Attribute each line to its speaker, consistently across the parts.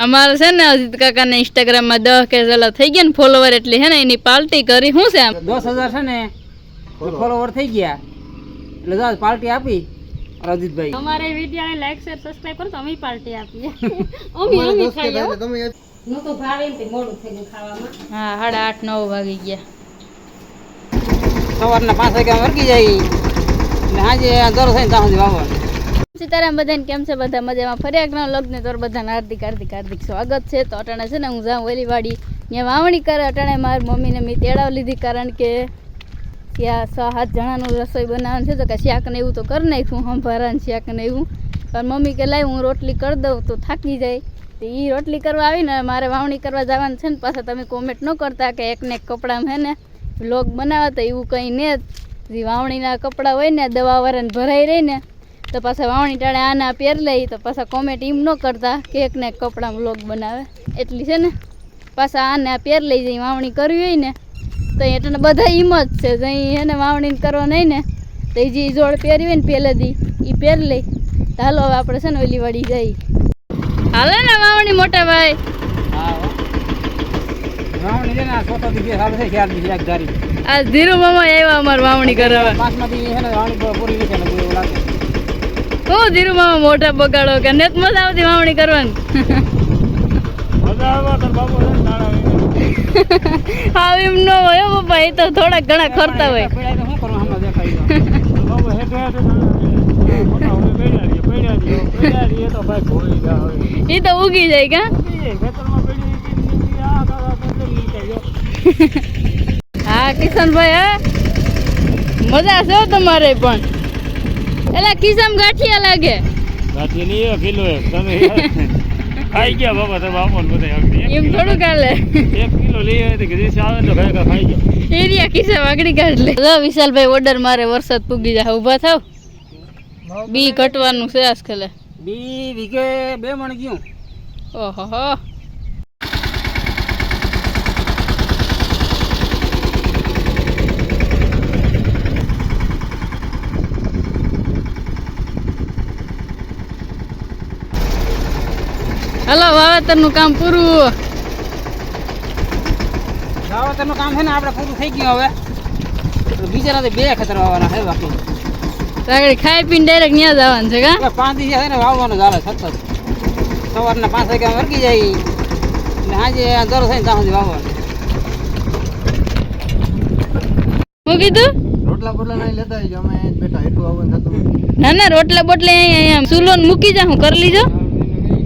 Speaker 1: અમારે છે ને અજીત કાકાને ઇન્સ્ટાગ્રામમાં દસ કે જેલા થઈ ગયા ને ફોલોવર એટલે છે ને એની પાર્ટી કરી શું છે આમ?
Speaker 2: દસ હજાર છે ને ફોલોવર થઈ ગયા. એટલે જો પાર્ટી આપી રજીતભાઈ
Speaker 3: અમારે વીડિયો લાઈક શેર સબસ્ક્રાઇબ કરો તો અમે પાર્ટી આપીએ. અમે અમે ખાઈએ હો. તો ભાવે એમ મોડું થઈ ગયું ખાવામાં.
Speaker 1: હા સાડા આઠ નવ વાગી ગયા.
Speaker 2: સવારના પાંચ વાગ્યા વર્ગી જાય. ને હાજે જરૂર થાય ત્યાં સુધી વાવવાનું.
Speaker 1: સીતારામ બધાને કેમ છે? બધા મજામાં. ફરી એક નવા લગ્ન તો બધાને હાર્દિક હાર્દિક હાર્દિક સ્વાગત છે. તો અટાણે છે ને હું જાઉં ઓલી વાડી ત્યાં વાવણી કરે અટાણે મારી મમ્મીને મેં તેડાવ લીધી કારણ કે ત્યાં છ સાત જણાનું રસોઈ બનાવવાનું છે તો કે શાક ને એવું તો કરી નાખ્યું સંભારા ને શાક ને એવું. પણ મમ્મી કે, લાય, હું રોટલી કરી દઉં તો થાકી જાય. તો એ રોટલી કરવા આવીને મારે વાવણી કરવા જવાનું છે ને પાછા તમે કોમેન્ટ ન કરતા કે એકને એક કપડામાં હે ને લોગ બનાવતા એવું કંઈ ને જ. વાવણીના કપડાં હોય ને દવા વાળાને ભરાઈ રહી ને તો પાછા વાવણી ટાળે આના પહેર લઈ તો પાછા કોમેન્ટ એમ ન કરતા કે એક કપડાં વ્લોગ બનાવે. એટલી છે ને? પાછા આને આ પહેર લઈ જઈ વાવણી કરવી હોય ને તો એટલે બધા એમ જ છે. જઈ એને વાવણી કરવા નહીં ને તો એ જે જોડ પહેરી હોય ને પહેલેથી એ પહેર લઈ. તો હાલો હવે આપણે છે ને ઓલી વળી જઈ. હાલે ને વાવણી મોટા ભાઈ.
Speaker 2: હા વાવણી છે ને આ છે ચાર
Speaker 1: આ ધીરુ મામા આવ્યા અમારે વાવણી કરવા
Speaker 2: પાંચમાંથી છે ને વાવણી પૂરી છે ને એવું લાગે.
Speaker 1: હું ધીરુ મામા મોટા બગાડો કે નેત મજા આવતી વાવણી કરવાની? હા, એમ ન હોય પપ્પા, એ તો થોડા ઘણા ખરતા હોય. એ તો ઉગી જાય કા, હા? કિશનભાઈ, હા? મજા છે તમારે પણ. એલા કિસમ ગાંઠિયા લાગે.
Speaker 4: ખાઈ ગયા બાબા તમે આપો ને બધા
Speaker 1: એમ
Speaker 4: કિલો
Speaker 1: થોડું કાલે.
Speaker 4: એક કિલો લઈ આવે તો દિવસે આવે તો ખરેખર ખાઈ ગયા.
Speaker 1: એરિયા કિસ્સા વાગડી કાઢ લે. જો વિશાલભાઈ ઓર્ડર મારે વરસાદ પૂગી જાય ઊભા થાવ. બી કટવાનું છે આજકાલ
Speaker 2: બી વીઘે બે મણ ગયું.
Speaker 1: ઓહો હો હલો વાવેતરનું કામ પૂરું.
Speaker 2: વાવતરનું કામ છે ને આપણે પૂરું થઈ ગયું હવે. તો રાતે બે ખેતર વાવવાના છે બાકી.
Speaker 1: આગળ ખાઈ પીને ડાયરેક્ટ ત્યાં જવાનું છે કા?
Speaker 2: પાંચ દિવસ છે ને વાવવાનું ચાલે સતત. સવારના પાંચ વાગ્યા વર્ગી જાય. ને આજે દર થાય ત્યાં સુધી વાવવાનું.
Speaker 1: હું કીધું?
Speaker 5: રોટલા બોટલા નહીં લેતા આવજો અમે બેઠા એટલું આવવાનું થતું
Speaker 1: ના ના રોટલા બોટલા અહીંયા અહીંયા મૂકી જા હું કરી લીજો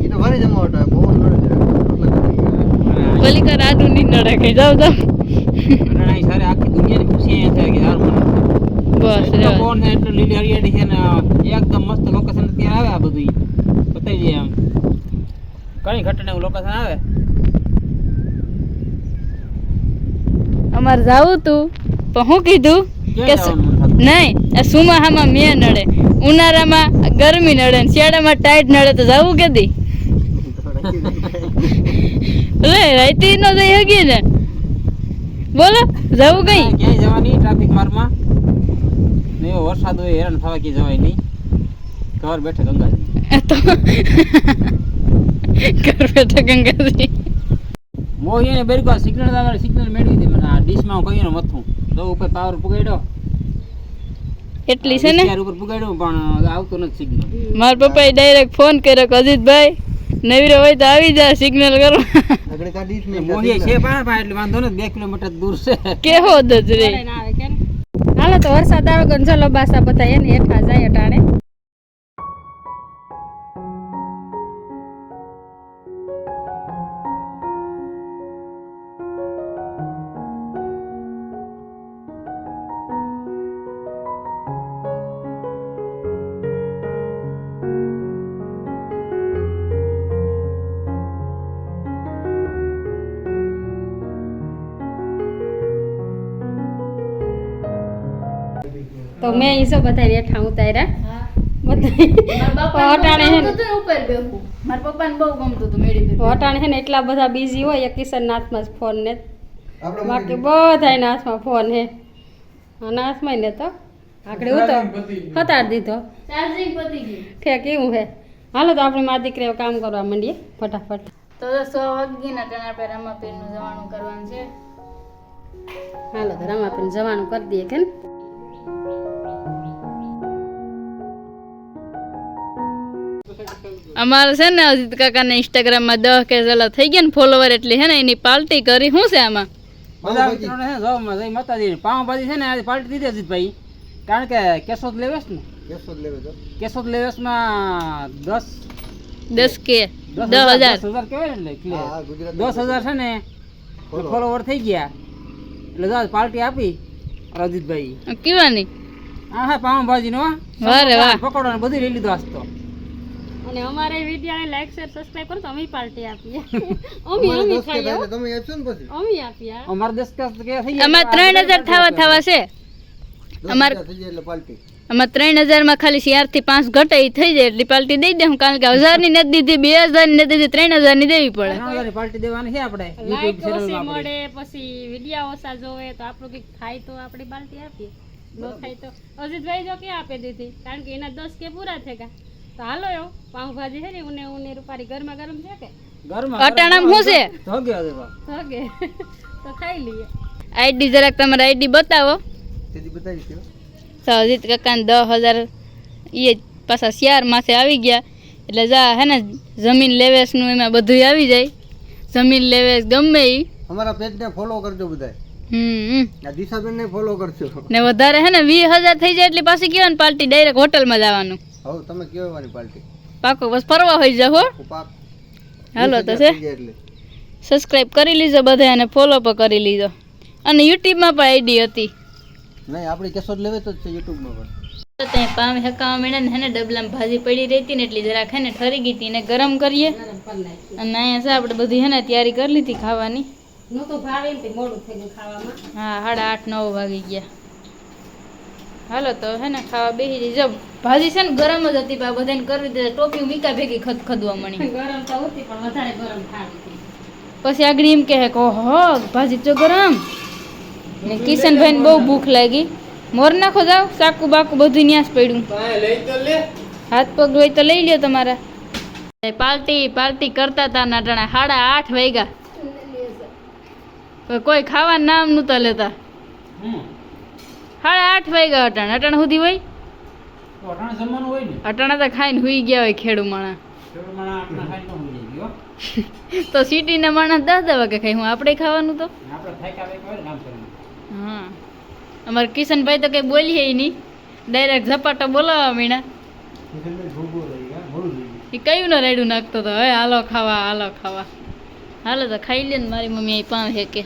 Speaker 5: એ તો ભરી જમાવટ આવે, પવન નડે છે. રોટલા
Speaker 1: ઓલી કર આડું નડે જાવ જાવ
Speaker 2: અને અહીં આખી દુનિયાની ખુશી છે કે યાર
Speaker 1: બસ
Speaker 2: એટલો
Speaker 1: રેવા
Speaker 2: છે? એટલું લીલી હરિયાળી છે ને એકદમ મસ્ત લોકેશન અત્યારે આવે આ બધું બતાવી દઈએ આમ. કઈ ઘટના લોકેશન આવે?
Speaker 1: અમારે જાવું તું. પણ હું કીધું કે? નહીં સુમાહામાં મેં નડે. ઉનાળામાં ગરમી નડે શિયાળામાં ટાઈટ નડે તો જવું કે દી? લે રાઈતી નો જઈ હગી ને. બોલો જવું કઈ?
Speaker 2: ક્યાંય જવાની ટ્રાફિક માર્ગમાં ને એવો વરસાદ હોય હેરાન થવા કે જવાય નહીં. ઘર બેઠે ગંગાજી.
Speaker 1: તો ઘર બેઠે ગંગાજી.
Speaker 2: મોહી ને બેરકો સિગ્નલ તમારે સિગ્નલ મેળવી દે મને આ ડીશમાં હું કહીને મથું. તો ઉપર પાવર પુગાડ્યો.
Speaker 1: એટલી છે ને?
Speaker 2: ઉપર પુગાડ્યો પણ આવતું નથી સિગ્નલ
Speaker 1: મારા પપ્પાએ ડાયરેક્ટ ફોન કર્યો કે અજીતભાઈ નવીરો હોય તો આવી જા સિગ્નલ કરો.
Speaker 5: આગળ કાઢીશ ને
Speaker 2: મોહી છે પાસે પાસે એટલે વાંધો બે કિલોમીટર દૂર છે.
Speaker 1: કેવો દજ રે
Speaker 3: આવે હાલો તો વરસાદ આવે ગંજલો ચલો બાસા બધા એને હેઠા જાય અટાણે. તો મેં ઈસો બધા હેઠા ઉતાર્યા બધા અટાણે હે. ને
Speaker 1: ઉપર બેહું મારા પપ્પાને બહુ ગમતું હતું મેળી
Speaker 3: અટાણે છે ને એટલા બધા બિઝી હોય એક કિશન હાથમાં જ ફોન ને. બાકી બધા હાથમાં ફોન હે આના હાથમાં ને તો આગળ ઉતો હતાડ દીધો.
Speaker 1: ચાર્જિંગ
Speaker 3: ઠેક એવું હે હાલો તો આપણે મા દીકરીઓ કામ કરવા માંડીએ ફટાફટ.
Speaker 1: તો સો વાગી ને આપણે રમાપીરનું જવાનું કરવાનું છે.
Speaker 3: હાલો તો રમાપીરનું જવાનું કરી દઈએ કે ને
Speaker 1: અમારે છે ને અજીત કાકાને ઇન્સ્ટાગ્રામમાં દસ કે જેલા થઈ ગયા ને ફોલોવર એટલી છે ને એની પાર્ટી કરી. શું છે આમાં?
Speaker 2: બધા મિત્રોને છે પાવભાજી છે ને આજે પાર્ટી દીધી અજીતભાઈ કારણ કે કેશોદ લેવેશ ને?
Speaker 5: કેશોદ લેવેશ લેવે તો
Speaker 2: કેશોદ લેવેશમાં દસ
Speaker 1: દસ કે
Speaker 2: દસ
Speaker 1: હજાર
Speaker 2: કહેવાય ને એટલે
Speaker 5: હા, હા, ગુજરાત
Speaker 2: દસ હજાર છે ને ફોલોવર થઈ ગયા. એટલે જો પાર્ટી આપી અજીતભાઈ.
Speaker 1: કેવાની?
Speaker 2: હા હા પાવભાજી નો
Speaker 1: વાહ રે વાહ.
Speaker 2: પકોડો ને બધું લઈ લીધું આજ તો.
Speaker 3: અને અમારે વિડીયોને લાઈક શેર સબસ્ક્રાઇબ કરો તો અમે પાર્ટી આપીએ. અમે
Speaker 5: અમારે
Speaker 3: અમે
Speaker 5: દસ કે
Speaker 3: ખાઈએ
Speaker 5: થાય એટલે તમે આપશો ને પછી?
Speaker 3: અમે આપીએ
Speaker 2: અમારે દસ કે કે થઈ ગયા
Speaker 1: આમાં ત્રણ હજાર થવા થવા છે.
Speaker 5: દસ
Speaker 1: અમારે-
Speaker 5: હજાર થઈ જાય એટલે પાર્ટી.
Speaker 1: આમાં ત્રણ હજારમાં ખાલી ચારથી પાંચ ઘટે ઈ થઈ જાય એટલી પાર્ટી દઈ દે કારણ કે હજારની નથી દીધી બે હજારની નથી દીધી ત્રણ હજારની દેવી પડે.
Speaker 2: ત્રણ હજારની પાર્ટી દેવાની છે આપણે
Speaker 3: લાઈક
Speaker 2: YouTube
Speaker 3: ઓછી
Speaker 2: channel માં
Speaker 3: મળે પછી વીડિયો ઓછા જોવે તો આપણું કંઈક થાય તો આપણે પાર્ટી આપીએ. ન થાય તો અજીતભાઈ જો ક્યાં આપી દીધી? કારણ કે એના દસ કે પૂરા થઈ ગયા. તો હાલો એવો પાઉંભાજી છે ને ઉને ઉને રૂપારી ગરમા ગરમ છે કે?
Speaker 2: ઘરમાં
Speaker 1: અટાણામાં શું છે?
Speaker 2: ગયો
Speaker 3: ઓકે તો ખાઈ લઈએ.
Speaker 1: આઈડી જરાક તમારે આઈડી બતાવો.
Speaker 5: તેથી બતાવીશ કે
Speaker 1: તો અજીત કાકાને દસ હજાર એ પાછા શિયાર માથે આવી ગયા. એટલે જા હે ને જમીન લેવેસનું એમાં બધું આવી જાય. જમીન લેવેસ ગમે ઈ.
Speaker 5: અમારા પેજને ફોલો કરજો
Speaker 1: બધા
Speaker 5: દિશાબેન ને ફોલો કરજો.
Speaker 1: ને વધારે હે ને વીસ હજાર થઈ જાય એટલે પાછી કહેવાય ને પાર્ટી ડાયરેક્ટ હોટલમાં જવાનું.
Speaker 5: હવે તમે કેવાની પાર્ટી?
Speaker 1: પાકો બસ ફરવા હોય હો. હાલો તો છે. સબસ્ક્રાઇબ કરી લીજો બધા અને ફોલો પણ કરી લીજો. અને યુટ્યુબમાં પણ આઈડી હતી.
Speaker 5: નહીં આપણી કેસો લેવે તો છે યુટ્યુબમાં પણ.
Speaker 1: તો ત્યાં પામ હકાવા મીણા ને હેને ડબલામાં ભાજી પડી રહી હતી ને એટલી જરાક હે ને ઠરી ગઈ હતી ને ગરમ કરીએ. અને અહીંયા છે આપણે બધી હે ને તૈયારી કરી લીધી ખાવાની.
Speaker 3: નહોતું ભાવે ને તે મોડું થઈ ગયું ખાવામાં.
Speaker 1: હા સાડા આઠ નવ વાગી ગયા. હાલો તો હે ને ખાવા બેસી જઈ જો ભાજી છે ને ગરમ જ હતી બા બધાને કરવી દે ટોપી મીકા ભેગી ખદ ખદવા મળી.
Speaker 3: ગરમ તો હતી પણ વધારે ગરમ ખાવી
Speaker 1: પછી આગળ એમ કહે કે હો ભાજી તો ગરમ. ને કિશનભાઈને બહુ ભૂખ લાગી. મોર નાખો જાવ સાકુ બાકુ બધું ન્યાસ પડ્યું. હાથ પગ હોય તો લઈ લ્યો તમારા. પાર્ટી પાર્ટી કરતા હતા નાટણા સાડા આઠ વાગ્યા. કોઈ ખાવા નામ નહોતા લેતા.
Speaker 2: હમ.
Speaker 1: સાડા આઠ વાગ્યા અટાણા. અટાણા સુધી હોય?
Speaker 2: અટાણે જમવાનું હોય ને?
Speaker 1: અટાણા તો ખાઈને હુઈ ગયા હોય ખેડૂ માણા
Speaker 2: તો
Speaker 1: સિટીના માણસ દસ દસ વાગે ખાઈ. હું આપણે ખાવાનું તો? હા. અમારે કિશનભાઈ તો કંઈ બોલીએ નહીં. ડાયરેક્ટ ઝપાટો બોલાવવા મીણા. એ કયું ન રેડું નાખતો તો? હવે હાલો ખાવા હાલો ખાવા. હાલો તો ખાઈ લે ને મારી મમ્મી અહીં પાવ હે કે